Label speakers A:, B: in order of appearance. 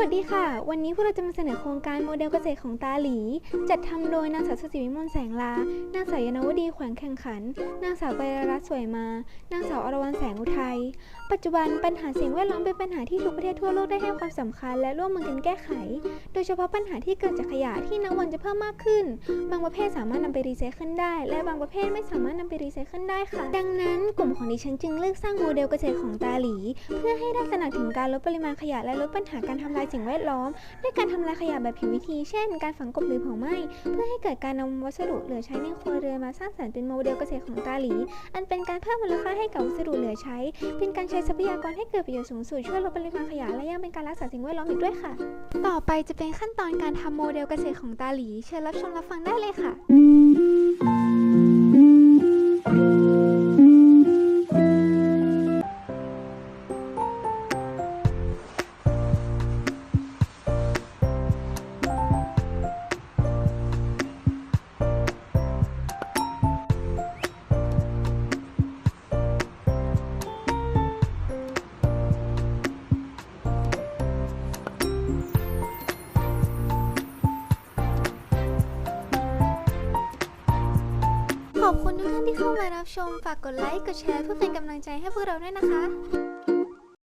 A: วัสดีค่ะ วันนี้พวกเราจะมาเสนอโครงการโมเดลเกษตรของตาหลี จัดทำโดยนางสาวสุสิวิมลแสงลา นางสาวยานวดีแขวงแข่งขัน นางสาวไบรรัตน์สวยมา นางสาวอรวรรณแสงอุทัย ปัจจุบันปัญหาสิ่งแวดล้อมเป็นปัญหาที่ทุกประเทศทั่วโลกได้ให้ความสำคัญและร่วมมือกันแก้ไข โดยเฉพาะปัญหาที่เกิดจากขยะที่นับวันจะเพิ่มมากขึ้น บางประเภทสามารถนำไปรีไซเคิลได้ และบางประเภทไม่สามารถนำไปรีไซเคิลได้ค่ะ ดังนั้นกลุ่มของดิฉันจึงเลือกสร้างโมเดลเกษตรของตาหลี เพื่อให้ได้ตระหนักถึงการลดปริมาณขยะและลดปัญหาการทำลายสิ่งแวดล้อม ด้วยการทำลายขยะแบบผิววิธี เช่น การฝังกลบหรือเผาไหม้ เพื่อให้เกิดการนำวัสดุเหลือใช้ในครัวเรือนมาสร้างสรรค์เป็นโมเดลเกษตรของตาหลี อันเป็นการเพิ่มมูลค่าให้กับวัสดุเหลือใช้ เป็นการช้ทรัพยากรให้เกิดประโยชน์สูงสุดช่วยลดปริมาณขยะและยังเป็นการรักษาสิ่งแวดล้อมอีกด้วยค่ะ ต่อไปจะเป็นขั้นตอนการทำโมเดลเกษตรของตาหลี เชิญรับชมรับฟังได้เลยค่ะ ขอบคุณทุกท่านที่เข้ามารับชม ฝากกดไลค์ กดแชร์เพื่อเป็นกำลังใจให้พวกเราด้วยนะคะ